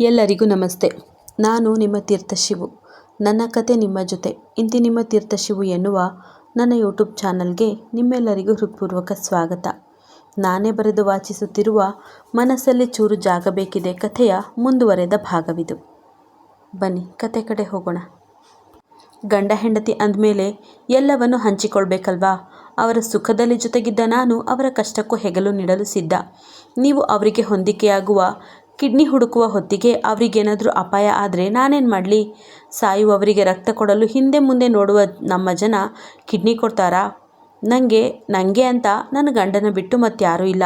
ಎಲ್ಲರಿಗೂ ನಮಸ್ತೆ. ನಾನು ನಿಮ್ಮ ತೀರ್ಥಶಿವು. ನನ್ನ ಕತೆ ನಿಮ್ಮ ಜೊತೆ. ಇಂತಿ ನಿಮ್ಮ ತೀರ್ಥಶಿವು ಎನ್ನುವ ನನ್ನ ಯೂಟ್ಯೂಬ್ ಚಾನಲ್ಗೆ ನಿಮ್ಮೆಲ್ಲರಿಗೂ ಹೃತ್ಪೂರ್ವಕ ಸ್ವಾಗತ. ನಾನೇ ಬರೆದು ವಾಚಿಸುತ್ತಿರುವ ಮನಸ್ಸಲ್ಲಿ ಚೂರು ಜಾಗ ಬೇಕಿದೆ ಕಥೆಯ ಮುಂದುವರೆದ ಭಾಗವಿದು. ಬನ್ನಿ, ಕತೆ ಕಡೆ ಹೋಗೋಣ. ಗಂಡ ಹೆಂಡತಿ ಅಂದಮೇಲೆ ಎಲ್ಲವನ್ನು ಹಂಚಿಕೊಳ್ಬೇಕಲ್ವಾ? ಅವರ ಸುಖದಲ್ಲಿ ಜೊತೆಗಿದ್ದ ನಾನು ಅವರ ಕಷ್ಟಕ್ಕೂ ಹೆಗಲು ನೀಡಲು ಸಿದ್ಧ. ನೀವು ಅವರಿಗೆ ಹೊಂದಿಕೆಯಾಗುವ ಕಿಡ್ನಿ ಹುಡುಕುವ ಹೊತ್ತಿಗೆ ಅವರಿಗೇನಾದರೂ ಅಪಾಯ ಆದರೆ ನಾನೇನು ಮಾಡಲಿ? ಸಾಯುವವರಿಗೆ ರಕ್ತ ಕೊಡಲು ಹಿಂದೆ ಮುಂದೆ ನೋಡುವ ನಮ್ಮ ಜನ ಕಿಡ್ನಿ ಕೊಡ್ತಾರಾ? ನನಗೆ ನನಗೆ ಅಂತ ನನ್ನ ಗಂಡನ ಬಿಟ್ಟು ಮತ್ತಾರೂ ಇಲ್ಲ.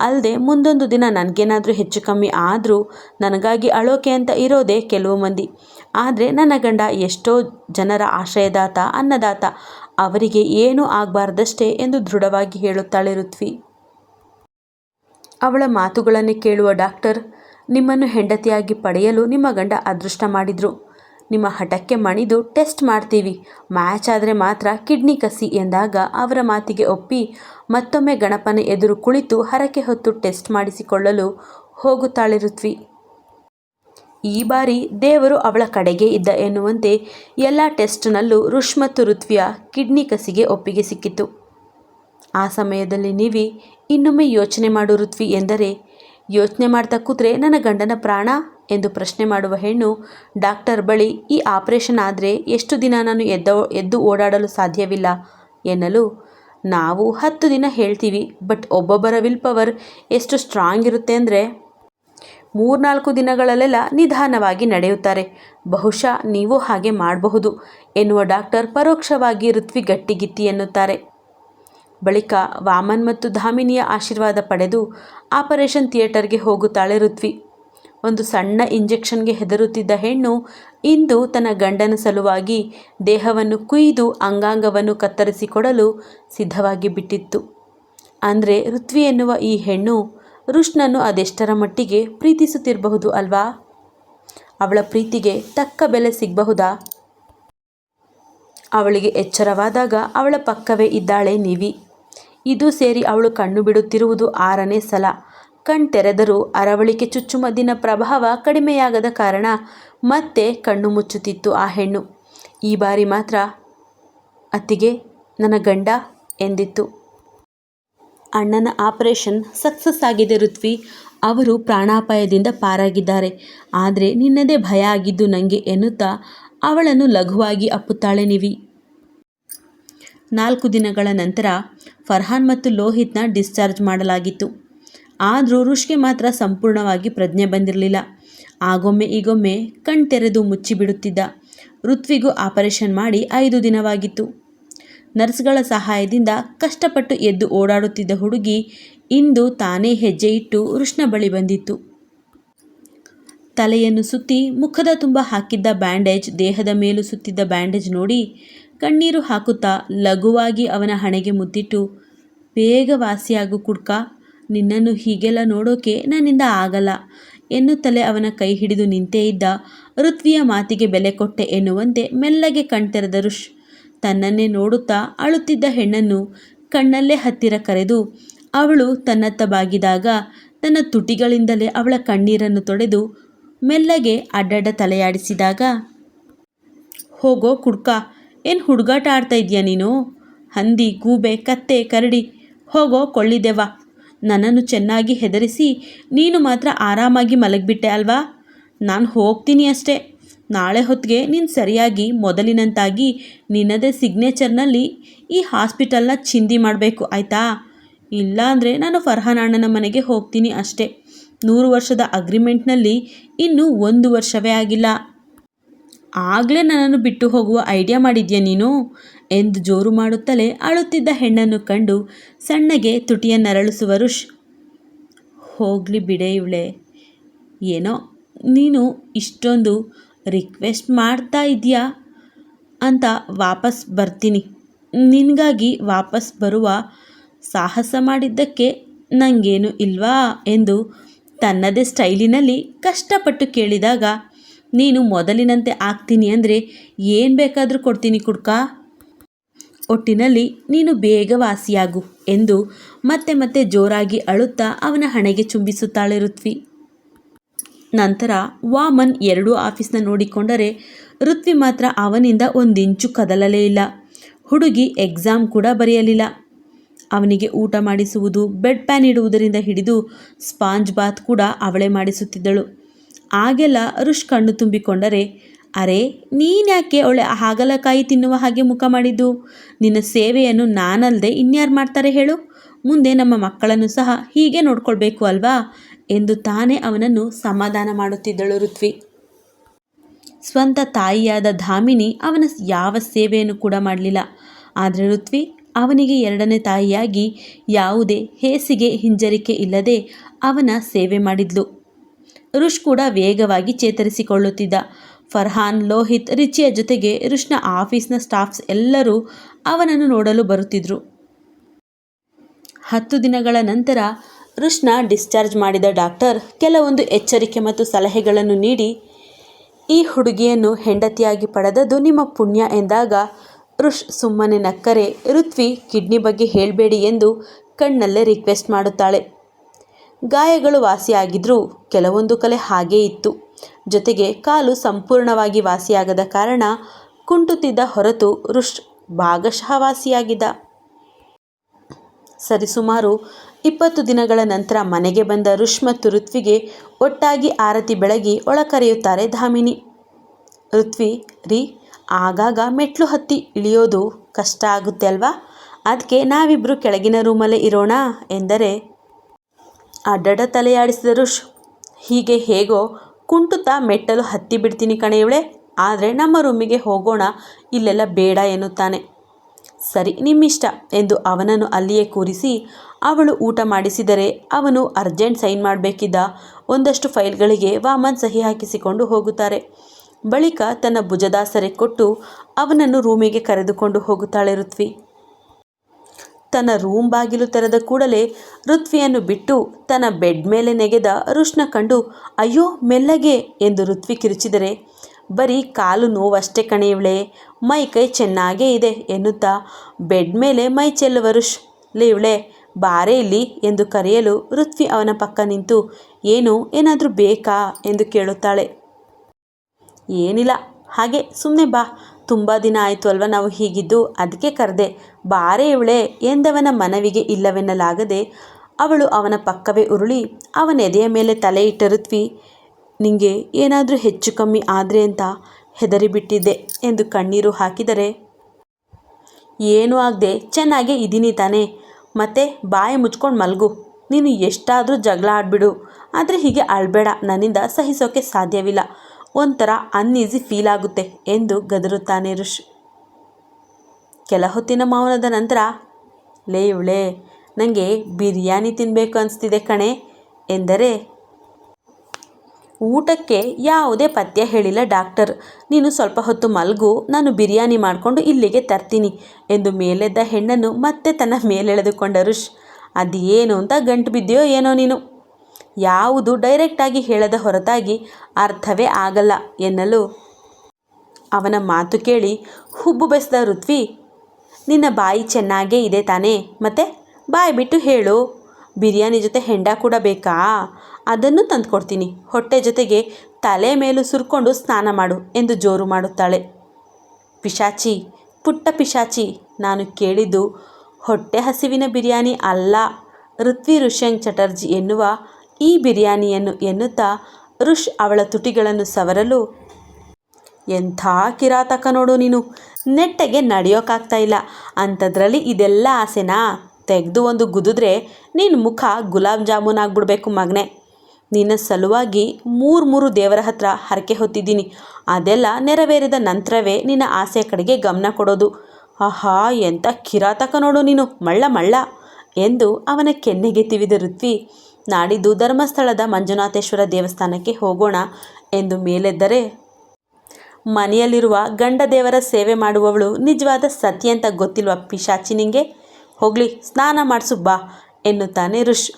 ಅಲ್ಲದೆ ಮುಂದೊಂದು ದಿನ ನನಗೇನಾದರೂ ಹೆಚ್ಚು ಕಮ್ಮಿ ಆದರೂ ನನಗಾಗಿ ಅಳೋಕೆ ಅಂತ ಇರೋದೇ ಕೆಲವು ಮಂದಿ. ಆದರೆ ನನ್ನ ಗಂಡ ಎಷ್ಟೋ ಜನರ ಆಶ್ರಯದಾತ, ಅನ್ನದಾತ. ಅವರಿಗೆ ಏನೂ ಆಗಬಾರ್ದಷ್ಟೇ ಎಂದು ದೃಢವಾಗಿ ಹೇಳುತ್ತಾಳೆ ಋತ್ವಿ. ಅವಳ ಮಾತುಗಳನ್ನೇ ಕೇಳುವ ಡಾಕ್ಟರ್ ನಿಮ್ಮನ್ನು ಹೆಂಡತಿಯಾಗಿ ಪಡೆಯಲು ನಿಮ್ಮ ಗಂಡ ಅದೃಷ್ಟ ಮಾಡಿದರು. ನಿಮ್ಮ ಹಠಕ್ಕೆ ಮಣಿದು ಟೆಸ್ಟ್ ಮಾಡ್ತೀವಿ. ಮ್ಯಾಚ್ ಆದರೆ ಮಾತ್ರ ಕಿಡ್ನಿ ಕಸಿ ಎಂದಾಗ ಅವರ ಮಾತಿಗೆ ಒಪ್ಪಿ ಮತ್ತೊಮ್ಮೆ ಗಣಪನ ಎದುರು ಕುಳಿತು ಹರಕೆ ಹೊತ್ತು ಟೆಸ್ಟ್ ಮಾಡಿಸಿಕೊಳ್ಳಲು ಹೋಗುತ್ತಾಳೆ ಋತ್ವಿ ಈ ಬಾರಿ ದೇವರು ಅವಳ ಕಡೆಗೆ ಇದ್ದ ಎನ್ನುವಂತೆ ಎಲ್ಲ ಟೆಸ್ಟ್ನಲ್ಲೂ ರುಷ್ ಮತ್ತು ಋತ್ವಿಯ ಕಿಡ್ನಿ ಕಸಿಗೆ ಒಪ್ಪಿಗೆ ಸಿಕ್ಕಿತು. ಆ ಸಮಯದಲ್ಲಿ ನೀವಿ ಇನ್ನೊಮ್ಮೆ ಯೋಚನೆ ಮಾಡು ಋತ್ವಿ ಎಂದರೆ, ಯೋಚನೆ ಮಾಡ್ತಾ ಕೂತ್ರೆ ನನ್ನ ಗಂಡನ ಪ್ರಾಣ ಎಂದು ಪ್ರಶ್ನೆ ಮಾಡುವ ಹೆಣ್ಣು ಡಾಕ್ಟರ್ ಬಳಿ ಈ ಆಪರೇಷನ್ ಆದರೆ ಎಷ್ಟು ದಿನ ನಾನು ಎದ್ದ, ಎದ್ದು ಓಡಾಡಲು ಸಾಧ್ಯವಿಲ್ಲ ಎನ್ನಲು, ನಾವು ಹತ್ತು ದಿನ ಹೇಳ್ತೀವಿ, ಬಟ್ ಒಬ್ಬೊಬ್ಬರ ವಿಲ್ ಪವರ್ ಎಷ್ಟು ಸ್ಟ್ರಾಂಗ್ ಇರುತ್ತೆ ಅಂದರೆ, ಮೂರ್ನಾಲ್ಕು ದಿನಗಳಲ್ಲೆಲ್ಲ ನಿಧಾನವಾಗಿ ನಡೆಯುತ್ತಾರೆ. ಬಹುಶಃ ನೀವು ಹಾಗೆ ಮಾಡಬಹುದು ಎನ್ನುವ ಡಾಕ್ಟರ್ ಪರೋಕ್ಷವಾಗಿ ಋತ್ವಿ ಗಟ್ಟಿಗಿತ್ತಿ ಎನ್ನುತ್ತಾರೆ. ಬಳಿಕ ವಾಮನ್ ಮತ್ತು ಧಾಮಿನಿಯ ಆಶೀರ್ವಾದ ಪಡೆದು ಆಪರೇಷನ್ ಥಿಯೇಟರ್ಗೆ ಹೋಗುತ್ತಾಳೆ ಋತ್ವಿ. ಒಂದು ಸಣ್ಣ ಇಂಜೆಕ್ಷನ್ಗೆ ಹೆದರುತ್ತಿದ್ದ ಹೆಣ್ಣು ಇಂದು ತನ್ನ ಗಂಡನ ಸಲುವಾಗಿ ದೇಹವನ್ನು ಕುಯ್ದು ಅಂಗಾಂಗವನ್ನು ಕತ್ತರಿಸಿಕೊಡಲು ಸಿದ್ಧವಾಗಿ ಬಿಟ್ಟಿತ್ತು. ಅಂದರೆ ಋತ್ವಿ ಎನ್ನುವ ಈ ಹೆಣ್ಣು ಋಷ್ಣನ್ನು ಅದೆಷ್ಟರ ಮಟ್ಟಿಗೆ ಪ್ರೀತಿಸುತ್ತಿರಬಹುದು ಅಲ್ವಾ? ಅವಳ ಪ್ರೀತಿಗೆ ತಕ್ಕ ಬೆಲೆ ಸಿಗಬಹುದಾ? ಅವಳಿಗೆ ಎಚ್ಚರವಾದಾಗ ಅವಳ ಪಕ್ಕವೇ ಇದ್ದಾಳೆ ನಿವಿ. ಇದು ಸೇರಿ ಅವಳು ಕಣ್ಣು ಬಿಡುತ್ತಿರುವುದು ಆರನೇ ಸಲ. ಕಣ್ತೆರೆದರೂ ಅರವಳಿಕೆ ಚುಚ್ಚುಮದ್ದಿನ ಪ್ರಭಾವ ಕಡಿಮೆಯಾಗದ ಕಾರಣ ಮತ್ತೆ ಕಣ್ಣು ಮುಚ್ಚುತ್ತಿತ್ತು ಆ ಹೆಣ್ಣು. ಈ ಬಾರಿ ಮಾತ್ರ ಅತ್ತಿಗೆ ನನ್ನ ಗಂಡ ಎಂದಿತ್ತು. ಅಣ್ಣನ ಆಪರೇಷನ್ ಸಕ್ಸಸ್ ಆಗಿದೆ ಋತ್ವಿ. ಅವರು ಪ್ರಾಣಾಪಾಯದಿಂದ ಪಾರಾಗಿದ್ದಾರೆ. ಆದರೆ ನಿನ್ನದೇ ಭಯ ಆಗಿದ್ದು ನನಗೆ ಎನ್ನುತ್ತಾ ಅವಳನ್ನು ಲಘುವಾಗಿ ಅಪ್ಪುತ್ತಾಳೆ ನಿವಿ. ನಾಲ್ಕು ದಿನಗಳ ನಂತರ ಫರ್ಹಾನ್ ಮತ್ತು ಲೋಹಿತ್ನ ಡಿಸ್ಚಾರ್ಜ್ ಮಾಡಲಾಗಿತ್ತು. ಆದರೂ ಋಷ್ಗೆ ಮಾತ್ರ ಸಂಪೂರ್ಣವಾಗಿ ಪ್ರಜ್ಞೆ ಬಂದಿರಲಿಲ್ಲ. ಆಗೊಮ್ಮೆ ಈಗೊಮ್ಮೆ ಕಣ್ತೆರೆದು ಮುಚ್ಚಿಬಿಡುತ್ತಿದ್ದ ಋತ್ವಿಗೂ ಆಪರೇಷನ್ ಮಾಡಿ ಐದು ದಿನವಾಗಿತ್ತು. ನರ್ಸ್ಗಳ ಸಹಾಯದಿಂದ ಕಷ್ಟಪಟ್ಟು ಎದ್ದು ಓಡಾಡುತ್ತಿದ್ದ ಹುಡುಗಿ ಇಂದು ತಾನೇ ಹೆಜ್ಜೆ ಇಟ್ಟು ಋಷ್ಣ ಬಳಿ ಬಂದಿತ್ತು. ತಲೆಯನ್ನು ಸುತ್ತಿ ಮುಖದ ತುಂಬ ಹಾಕಿದ್ದ ಬ್ಯಾಂಡೇಜ್, ದೇಹದ ಮೇಲೂ ಸುತ್ತಿದ್ದ ಬ್ಯಾಂಡೇಜ್ ನೋಡಿ ಕಣ್ಣೀರು ಹಾಕುತ್ತಾ ಲಘುವಾಗಿ ಅವನ ಹಣೆಗೆ ಮುದ್ದಿಟ್ಟು, ಬೇಗ ವಾಸಿಯಾಗು ಕುಡ್ಕ, ನಿನ್ನನ್ನು ಹೀಗೆಲ್ಲ ನೋಡೋಕೆ ನನ್ನಿಂದ ಆಗಲ್ಲ ಎನ್ನುತ್ತಲೇ ಅವನ ಕೈ ಹಿಡಿದು ನಿಂತೇ ಇದ್ದ ಋತ್ವಿಯ ಮಾತಿಗೆ ಬೆಲೆ ಕೊಟ್ಟೆ ಎನ್ನುವಂತೆ ಮೆಲ್ಲಗೆ ಕಣ್ತೆರೆದ ಋಷ್ ತನ್ನನ್ನೇ ನೋಡುತ್ತಾ ಅಳುತ್ತಿದ್ದ ಹೆಣ್ಣನ್ನು ಕಣ್ಣಲ್ಲೇ ಹತ್ತಿರ ಕರೆದು, ಅವಳು ತನ್ನತ್ತ ಬಾಗಿದಾಗ ತನ್ನ ತುಟಿಗಳಿಂದಲೇ ಅವಳ ಕಣ್ಣೀರನ್ನು ತೊಡೆದು ಮೆಲ್ಲಗೆ ಅಡ್ಡಡ್ಡ ತಲೆಯಾಡಿಸಿದಾಗ, ಹೋಗೋ ಕುಡ್ಕ, ಏನು ಹುಡುಗಾಟ ಆಡ್ತಾ ಇದೆಯಾ ನೀನು? ಹಂದಿ, ಗೂಬೆ, ಕತ್ತೆ, ಕರಡಿ, ಹೋಗೋ ಕೊಳ್ಳಿದೆವ್ವ. ನನ್ನನ್ನು ಚೆನ್ನಾಗಿ ಹೆದರಿಸಿ ನೀನು ಮಾತ್ರ ಆರಾಮಾಗಿ ಮಲಗಿಬಿಟ್ಟೆ ಅಲ್ವಾ? ನಾನು ಹೋಗ್ತೀನಿ ಅಷ್ಟೇ. ನಾಳೆ ಹೊತ್ತಿಗೆ ನೀನು ಸರಿಯಾಗಿ ಮೊದಲಿನಂತಾಗಿ ನಿನ್ನದೇ ಸಿಗ್ನೇಚರ್ನಲ್ಲಿ ಈ ಹಾಸ್ಪಿಟಲ್ನ ಚಿಂದಿ ಮಾಡಬೇಕು, ಆಯಿತಾ? ಇಲ್ಲಾಂದರೆ ನಾನು ಫರ್ಹಾನ್ ಅಣ್ಣನ ಮನೆಗೆ ಹೋಗ್ತೀನಿ ಅಷ್ಟೇ. ನೂರು ವರ್ಷದ ಅಗ್ರಿಮೆಂಟ್ನಲ್ಲಿ ಇನ್ನೂ ಒಂದು ವರ್ಷವೇ ಆಗಿಲ್ಲ. ಆಗಲೇ ನನ್ನನ್ನು ಬಿಟ್ಟು ಹೋಗುವ ಐಡಿಯಾ ಮಾಡಿದ್ಯಾ ನೀನು? ಎಂದು ಜೋರು ಮಾಡುತ್ತಲೇ ಅಳುತ್ತಿದ್ದ ಹೆಣ್ಣನ್ನು ಕಂಡು ಸಣ್ಣಗೆ ತುಟಿಯನ್ನರಳಿಸುವ ಋಷ್, ಹೋಗಲಿ ಬಿಡೆ ಇವಳೆ. ಏನೋ, ನೀನು ಇಷ್ಟೊಂದು ರಿಕ್ವೆಸ್ಟ್ ಮಾಡ್ತಾ ಇದೆಯಾ ಅಂತ ವಾಪಸ್ ಬರ್ತೀನಿ. ನಿನಗಾಗಿ ವಾಪಸ್ ಬರುವ ಸಾಹಸ ಮಾಡಿದ್ದಕ್ಕೆ ನನಗೇನು ಇಲ್ವಾ? ಎಂದು ತನ್ನದೇ ಸ್ಟೈಲಿನಲ್ಲಿ ಕಷ್ಟಪಟ್ಟು ಕೇಳಿದಾಗ, ನೀನು ಮೊದಲಿನಂತೆ ಆಗ್ತೀನಿ ಅಂದರೆ ಏನು ಬೇಕಾದರೂ ಕೊಡ್ತೀನಿ ಕುಡ್ಕ? ಒಟ್ಟಿನಲ್ಲಿ ನೀನು ಬೇಗ ವಾಸಿಯಾಗು ಎಂದು ಮತ್ತೆ ಮತ್ತೆ ಜೋರಾಗಿ ಅಳುತ್ತಾ ಅವನ ಹಣೆಗೆ ಚುಂಬಿಸುತ್ತಾಳೆ ಋತ್ವಿ. ನಂತರ ವಾಮನ್ ಎರಡೂ ಆಫೀಸ್ನ ನೋಡಿಕೊಂಡರೆ ಋತ್ವಿ ಮಾತ್ರ ಅವನಿಂದ ಒಂದಿಂಚು ಕದಲಲೇ ಇಲ್ಲ. ಹುಡುಗಿ ಎಕ್ಸಾಮ್ ಕೂಡ ಬರೆಯಲಿಲ್ಲ. ಅವನಿಗೆ ಊಟ ಮಾಡಿಸುವುದು, ಬೆಡ್ ಪ್ಯಾನ್ ಇಡುವುದರಿಂದ ಹಿಡಿದು ಸ್ಪಾಂಜ್ ಬಾತ್ ಕೂಡ ಅವಳೇ ಮಾಡಿಸುತ್ತಿದ್ದಳು. ಆಗೆಲ್ಲ ಋಷ್ ಕಣ್ಣು ತುಂಬಿಕೊಂಡರೆ, ಅರೆ, ನೀನ್ಯಾಕೆ ಅವಳೆ ಹಾಗಲಕಾಯಿ ತಿನ್ನುವ ಹಾಗೆ ಮುಖ ಮಾಡಿದ್ದು? ನಿನ್ನ ಸೇವೆಯನ್ನು ನಾನಲ್ಲದೆ ಇನ್ಯಾರು ಮಾಡ್ತಾರೆ ಹೇಳು? ಮುಂದೆ ನಮ್ಮ ಮಕ್ಕಳನ್ನು ಸಹ ಹೀಗೆ ನೋಡ್ಕೊಳ್ಬೇಕು ಅಲ್ವಾ? ಎಂದು ತಾನೇ ಅವನನ್ನು ಸಮಾಧಾನ ಮಾಡುತ್ತಿದ್ದಳು ಋತ್ವಿ. ಸ್ವಂತ ತಾಯಿಯಾದ ಧಾಮಿನಿ ಅವನ ಯಾವ ಸೇವೆಯನ್ನು ಕೂಡ ಮಾಡಲಿಲ್ಲ. ಆದರೆ ಋತ್ವಿ ಅವನಿಗೆ ಎರಡನೇ ತಾಯಿಯಾಗಿ ಯಾವುದೇ ಹೇಸಿಗೆ ಹಿಂಜರಿಕೆ ಇಲ್ಲದೆ ಅವನ ಸೇವೆ ಮಾಡಿದ್ಲು. ರುಷ್ ಕೂಡ ವೇಗವಾಗಿ ಚೇತರಿಸಿಕೊಳ್ಳುತ್ತಿದ್ದ. ಫರ್ಹಾನ್, ಲೋಹಿತ್, ರಿಚಿಯ ಜೊತೆಗೆ ರುಷ್ನ ಆಫೀಸ್ನ ಸ್ಟಾಫ್ಸ್ ಎಲ್ಲರೂ ಅವನನ್ನು ನೋಡಲು ಬರುತ್ತಿದ್ದರು ಹತ್ತು ದಿನಗಳ ನಂತರ ರುಷ್ನ ಡಿಸ್ಚಾರ್ಜ್ ಮಾಡಿದ ಡಾಕ್ಟರ್ ಕೆಲವೊಂದು ಎಚ್ಚರಿಕೆ ಮತ್ತು ಸಲಹೆಗಳನ್ನು ನೀಡಿ, ಈ ಹುಡುಗಿಯನ್ನು ಹೆಂಡತಿಯಾಗಿ ಪಡೆದದ್ದು ನಿಮ್ಮ ಪುಣ್ಯ ಎಂದಾಗ ಋಷ್ ಸುಮ್ಮನೆ ನಕ್ಕರೆ, ಋತ್ವಿ ಕಿಡ್ನಿ ಬಗ್ಗೆ ಹೇಳಬೇಡಿ ಎಂದು ಕಣ್ಣಲ್ಲೇ ರಿಕ್ವೆಸ್ಟ್ ಮಾಡುತ್ತಾಳೆ. ಗಾಯಗಳು ವಾಸಿಯಾಗಿದ್ರೂ ಕೆಲವೊಂದು ಕಲೆ ಹಾಗೇ ಇತ್ತು. ಜೊತೆಗೆ ಕಾಲು ಸಂಪೂರ್ಣವಾಗಿ ವಾಸಿಯಾಗದ ಕಾರಣ ಕುಂಟುತ್ತಿದ್ದ ಹೊರತು ಋಷ್ ಭಾಗಶಃ ವಾಸಿಯಾಗಿದ್ದ. ಸರಿಸುಮಾರು ಇಪ್ಪತ್ತು ದಿನಗಳ ನಂತರ ಮನೆಗೆ ಬಂದ ಋಷ್ ಮತ್ತು ಋತ್ವಿಗೆ ಒಟ್ಟಾಗಿ ಆರತಿ ಬೆಳಗಿ ಒಳಕರೆಯುತ್ತಾರೆ ಧಾಮಿನಿ. ಋತ್ವಿ, ರೀ ಆಗಾಗ ಮೆಟ್ಲು ಹತ್ತಿ ಇಳಿಯೋದು ಕಷ್ಟ ಆಗುತ್ತೆ ಅಲ್ವಾ? ಅದಕ್ಕೆ ನಾವಿಬ್ಬರು ಕೆಳಗಿನ ರೂಮಲ್ಲೇ ಇರೋಣ ಎಂದರೆ ಅಡ್ಡಡ ತಲೆಯಾಡಿಸಿದ ಋಷ್ ಹೀಗೆ ಹೇಗೋ ಕುಂಟುತ್ತಾ ಮೆಟ್ಟಲು ಹತ್ತಿ ಬಿಡ್ತೀನಿ ಕಣೆಯವಳೆ. ಆದರೆ ನಮ್ಮ ರೂಮಿಗೆ ಹೋಗೋಣ, ಇಲ್ಲೆಲ್ಲ ಬೇಡ ಎನ್ನುತ್ತಾನೆ. ಸರಿ, ನಿಮ್ಮಿಷ್ಟ ಎಂದು ಅವನನ್ನು ಅಲ್ಲಿಯೇ ಕೂರಿಸಿ ಅವಳು ಊಟ ಮಾಡಿಸಿದರೆ ಅವನು ಅರ್ಜೆಂಟ್ ಸೈನ್ ಮಾಡಬೇಕಿದ್ದ. ಒಂದಷ್ಟು ಫೈಲ್ಗಳಿಗೆ ವಾಮನ್ ಸಹಿ ಹಾಕಿಸಿಕೊಂಡು ಹೋಗುತ್ತಾರೆ. ಬಳಿಕ ತನ್ನ ಭುಜದಾಸರೆ ಕೊಟ್ಟು ಅವನನ್ನು ರೂಮಿಗೆ ಕರೆದುಕೊಂಡು ಹೋಗುತ್ತಾಳೆ ಋತ್ವಿ. ತನ್ನ ರೂಮ್ ಬಾಗಿಲು ತೆರೆದ ಕೂಡಲೇ ಋತ್ವಿಯನ್ನು ಬಿಟ್ಟು ತನ್ನ ಬೆಡ್ ಮೇಲೆ ನೆಗೆದ ರುಷ್ಣ ಕಂಡು, ಅಯ್ಯೋ, ಮೆಲ್ಲಗೆ! ಎಂದು ಋತ್ವಿ ಕಿರುಚಿದರೆ, ಬರೀ ಕಾಲು ನೋವಷ್ಟೇ ಕಣೆಯವಳೆ ಮೈ ಕೈ ಚೆನ್ನಾಗೇ ಇದೆ ಎನ್ನುತ್ತಾ, ಬೆಡ್ ಮೇಲೆ ಮೈ ಚೆಲ್ಲುವ ಋಷ್ ಲೇವಳೆ ಬಾರೇ ಇಲ್ಲಿ ಎಂದು ಕರೆಯಲು ಋತ್ವಿ ಅವನ ಪಕ್ಕ ನಿಂತು, ಏನು, ಏನಾದರೂ ಬೇಕಾ? ಎಂದು ಕೇಳುತ್ತಾಳೆ. ಏನಿಲ್ಲ. ಹಾಗೆ ಸುಮ್ಮನೆ ಬಾ. ತುಂಬ ದಿನ ಆಯಿತು ಅಲ್ವಾ ನಾವು ಹೀಗಿದ್ದು. ಅದಕ್ಕೆ ಕರೆದೆ. ಬಾರೇ ಇವಳೆ ಎಂದವನ ಮನವಿಗೆ ಇಲ್ಲವೆನ್ನಲಾಗದೆ ಅವಳು ಅವನ ಪಕ್ಕವೇ ಉರುಳಿ ಅವನ ಎದೆಯ ಮೇಲೆ ತಲೆ ಇಟ್ಟ ಋತ್ವಿ ನಿಂಗೆ ಏನಾದರೂ ಹೆಚ್ಚು ಕಮ್ಮಿ ಆದರೆ ಅಂತ ಹೆದರಿಬಿಟ್ಟಿದ್ದೆ ಎಂದು ಕಣ್ಣೀರು ಹಾಕಿದರೆ. ಏನೂ ಆಗದೆ ಚೆನ್ನಾಗೇ ಇದ್ದೀನಿ ತಾನೇ. ಮತ್ತೆ ಬಾಯಿ ಮುಚ್ಕೊಂಡು ಮಲಗು. ನೀನು ಎಷ್ಟಾದರೂ ಜಗಳ ಆಡಿಬಿಡು. ಆದರೆ ಹೀಗೆ ಅಳಬೇಡ. ನನ್ನಿಂದ ಸಹಿಸೋಕೆ ಸಾಧ್ಯವಿಲ್ಲ. ಒಂಥರ ಅನ್ಈಸಿ ಫೀಲ್ ಆಗುತ್ತೆ ಎಂದು ಗದರುತ್ತಾನೆ ಋಷ್. ಕೆಲ ಹೊತ್ತಿನ ಮೌನದ ನಂತರ, ಲೇ ಇವಳೆ ನನಗೆ ಬಿರಿಯಾನಿ ತಿನ್ನಬೇಕು ಅನಿಸ್ತಿದೆ ಕಣೆ ಎಂದರೆ, ಊಟಕ್ಕೆ ಯಾವುದೇ ಪಥ್ಯ ಹೇಳಿಲ್ಲ ಡಾಕ್ಟರ್. ನೀನು ಸ್ವಲ್ಪ ಹೊತ್ತು ಮಲಗು, ನಾನು ಬಿರಿಯಾನಿ ಮಾಡಿಕೊಂಡು ಇಲ್ಲಿಗೆ ತರ್ತೀನಿ ಎಂದು ಮೇಲೆದ್ದ ಹೆಣ್ಣನ್ನು ಮತ್ತೆ ತನ್ನ ಮೇಲೆಳೆದುಕೊಂಡ ಋಷ್. ಅದೇನು ಅಂತ ಗಂಟು ಬಿದ್ದೆಯೋ ಏನೋ ನೀನು. ಯಾವುದು ಡೈರೆಕ್ಟಾಗಿ ಹೇಳದ ಹೊರತಾಗಿ ಅರ್ಥವೇ ಆಗಲ್ಲ ಎನ್ನಲು. ಅವನ ಮಾತು ಕೇಳಿ ಹುಬ್ಬು ಬೆಸ್ದ ಋತ್ವಿ, ನಿನ್ನ ಬಾಯಿ ಚೆನ್ನಾಗೇ ಇದೆ ತಾನೇ, ಮತ್ತೆ ಬಾಯಿ ಬಿಟ್ಟು ಹೇಳು. ಬಿರಿಯಾನಿ ಜೊತೆ ಹೆಂಡ ಕೂಡ ಬೇಕಾ? ಅದನ್ನು ತಂದುಕೊಡ್ತೀನಿ. ಹೊಟ್ಟೆ ಜೊತೆಗೆ ತಲೆ ಮೇಲೂ ಸುರ್ಕೊಂಡು ಸ್ನಾನ ಮಾಡು ಎಂದು ಜೋರು ಮಾಡುತ್ತಾಳೆ. ಪಿಶಾಚಿ, ಪುಟ್ಟ ಪಿಶಾಚಿ, ನಾನು ಕೇಳಿದ್ದು ಹೊಟ್ಟೆ ಹಸಿವಿನ ಬಿರಿಯಾನಿ ಅಲ್ಲ. ಋತ್ವಿ ಋಷ್ಯಂಗ್ ಚಟರ್ಜಿ ಎನ್ನುವ ಈ ಬಿರಿಯಾನಿಯನ್ನು ಎನ್ನುತ್ತಾ ರುಷ್ ಅವಳ ತುಟಿಗಳನ್ನು ಸವರಲು, ಎಂಥ ಕಿರಾತಕ ನೋಡು ನೀನು, ನೆಟ್ಟಗೆ ನಡೆಯೋಕ್ಕಾಗ್ತಾ ಇಲ್ಲ. ಅಂಥದ್ರಲ್ಲಿ ಇದೆಲ್ಲ ಆಸೆನಾ? ತೆಗೆದು ಒಂದು ಗುದುದ್ರೆ ನಿನ್ನ ಮುಖ ಗುಲಾಬ್ ಜಾಮೂನ್ ಆಗ್ಬಿಡ್ಬೇಕು ಮಗನೆ. ನಿನ್ನ ಸಲುವಾಗಿ ಮೂರು ಮೂರು ದೇವರ ಹತ್ರ ಹರಕೆ ಹೊತ್ತಿದ್ದೀನಿ. ಅದೆಲ್ಲ ನೆರವೇರಿದ ನಂತರವೇ ನಿನ್ನ ಆಸೆಯ ಕಡೆಗೆ ಗಮನ ಕೊಡೋದು. ಆಹಾ, ಎಂಥ ಕಿರಾತಕ ನೋಡು ನೀನು, ಮಳ್ಳ ಮಳ್ಳ, ಎಂದು ಅವನ ಕೆನ್ನೆಗೆ ತಿವಿದ ಋತ್ವಿ ನಾಡಿದ್ದು ಧರ್ಮಸ್ಥಳದ ಮಂಜುನಾಥೇಶ್ವರ ದೇವಸ್ಥಾನಕ್ಕೆ ಹೋಗೋಣ ಎಂದು ಮೇಲೆದ್ದರೆ, ಮನೆಯಲ್ಲಿರುವ ಗಂಡ ದೇವರ ಸೇವೆ ಮಾಡುವವಳು ನಿಜವಾದ ಸತಿ ಅಂತ ಗೊತ್ತಿಲ್ವ ಪಿಶಾಚಿ ನಿಂಗೆ? ಹೋಗಲಿ, ಸ್ನಾನ ಮಾಡಿಸು, ಬಾ ಎನ್ನುತ್ತಾನೆ ಋಷ್.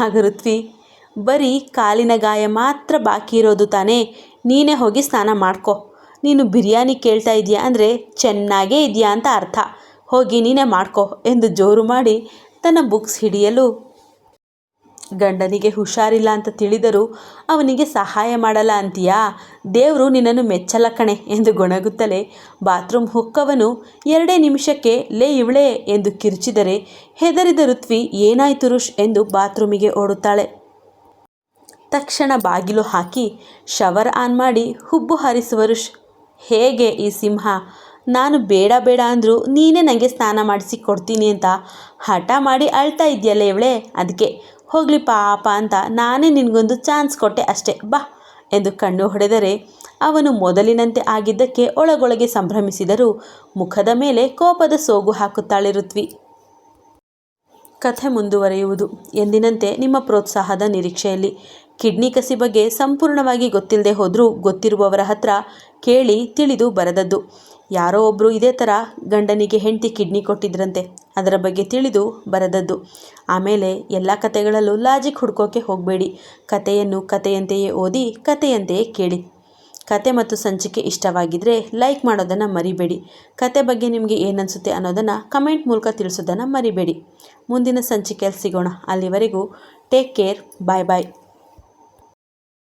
ಆಗ ಋತ್ವಿ, ಬರೀ ಕಾಲಿನ ಗಾಯ ಮಾತ್ರ ಬಾಕಿ ಇರೋದು ತಾನೇ, ನೀನೇ ಹೋಗಿ ಸ್ನಾನ ಮಾಡ್ಕೊ. ನೀನು ಬಿರಿಯಾನಿ ಕೇಳ್ತಾ ಇದೆಯಾ ಅಂದರೆ ಚೆನ್ನಾಗೇ ಇದೆಯಾ ಅಂತ ಅರ್ಥ. ಹೋಗಿ ನೀನೇ ಮಾಡ್ಕೊ ಎಂದು ಜೋರು ಮಾಡಿ ತನ್ನ ಬುಕ್ಸ್ ಹಿಡಿಯಲು ಗಂಡನಿಗೆ ಹುಷಾರಿಲ್ಲ ಅಂತ ತಿಳಿದರೂ ಅವನಿಗೆ ಸಹಾಯ ಮಾಡಲ್ಲ ಅಂತೀಯಾ? ದೇವರು ನಿನ್ನನ್ನು ಮೆಚ್ಚಲ ಕಣೆ ಎಂದು ಗೊಣಗುತ್ತಲೇ ಬಾತ್ರೂಮ್ ಹುಕ್ಕವನು ಎರಡೇ ನಿಮಿಷಕ್ಕೆ ಲೇ ಇವಳೆ ಎಂದು ಕಿರುಚಿದರೆ ಹೆದರಿದ ಋತ್ವಿ ಏನಾಯ್ತು ರುಷ್ ಎಂದು ಬಾತ್ರೂಮಿಗೆ ಓಡುತ್ತಾಳೆ. ತಕ್ಷಣ ಬಾಗಿಲು ಹಾಕಿ ಶವರ್ ಆನ್ ಮಾಡಿ ಹುಬ್ಬು ಹರಿಸುವ ರುಷ್ ಹೇಗೆ ಈ ಸಿಂಹ? ನಾನು ಬೇಡ ಬೇಡ ಅಂದರೂ ನೀನೇ ನನಗೆ ಸ್ನಾನ ಮಾಡಿಸಿ ಕೊಡ್ತೀನಿ ಅಂತ ಹಠ ಮಾಡಿ ಅಳ್ತಾ ಇದೆಯಲ್ಲ ಇವಳೆ? ಅದಕ್ಕೆ ಹೋಗಲಿ ಪಾಪ ಅಂತ ನಾನೇ ನಿನಗೊಂದು ಚಾನ್ಸ್ ಕೊಟ್ಟೆ ಅಷ್ಟೇ, ಬಾ ಎಂದು ಕಣ್ಣು ಹೊಡೆದರೆ. ಅವನು ಮೊದಲಿನಂತೆ ಆಗಿದ್ದಕ್ಕೆ ಒಳಗೊಳಗೆ ಸಂಭ್ರಮಿಸಿದರೂ ಮುಖದ ಮೇಲೆ ಕೋಪದ ಸೋಗು ಹಾಕುತ್ತಾಳೆ ಋತ್ವಿ ಕಥೆ ಮುಂದುವರೆಯುವುದು. ಎಂದಿನಂತೆ ನಿಮ್ಮ ಪ್ರೋತ್ಸಾಹದ ನಿರೀಕ್ಷೆಯಲ್ಲಿ ಕಿಡ್ನಿ ಕಸಿ ಬಗ್ಗೆ ಸಂಪೂರ್ಣವಾಗಿ ಗೊತ್ತಿಲ್ಲದೆ ಹೋದರೂ ಗೊತ್ತಿರುವವರ ಹತ್ರ ಕೇಳಿ ತಿಳಿದು ಬರದದ್ದು. ಯಾರೋ ಒಬ್ಬರು ಇದೇ ಥರ ಗಂಡನಿಗೆ ಹೆಂಡತಿ ಕಿಡ್ನಿ ಕೊಟ್ಟಿದ್ರಂತೆ. ಅದರ ಬಗ್ಗೆ ತಿಳಿದು ಬರದದ್ದು. ಆಮೇಲೆ ಎಲ್ಲ ಕತೆಗಳಲ್ಲೂ ಲಾಜಿಕ್ ಹುಡ್ಕೋಕೆ ಹೋಗಬೇಡಿ. ಕತೆಯನ್ನು ಕತೆಯಂತೆಯೇ ಓದಿ ಕತೆಯಂತೆಯೇ ಕೇಳಿ. ಕತೆ ಮತ್ತು ಸಂಚಿಕೆ ಇಷ್ಟವಾಗಿದ್ದರೆ ಲೈಕ್ ಮಾಡೋದನ್ನು ಮರಿಬೇಡಿ. ಕತೆ ಬಗ್ಗೆ ನಿಮಗೆ ಏನನ್ಸುತ್ತೆ ಅನ್ನೋದನ್ನು ಕಮೆಂಟ್ ಮೂಲಕ ತಿಳಿಸೋದನ್ನು ಮರಿಬೇಡಿ. ಮುಂದಿನ ಸಂಚಿಕೆಯಲ್ಲಿ ಸಿಗೋಣ. ಅಲ್ಲಿವರೆಗೂ ಟೇಕ್ ಕೇರ್, ಬಾಯ್ ಬಾಯ್.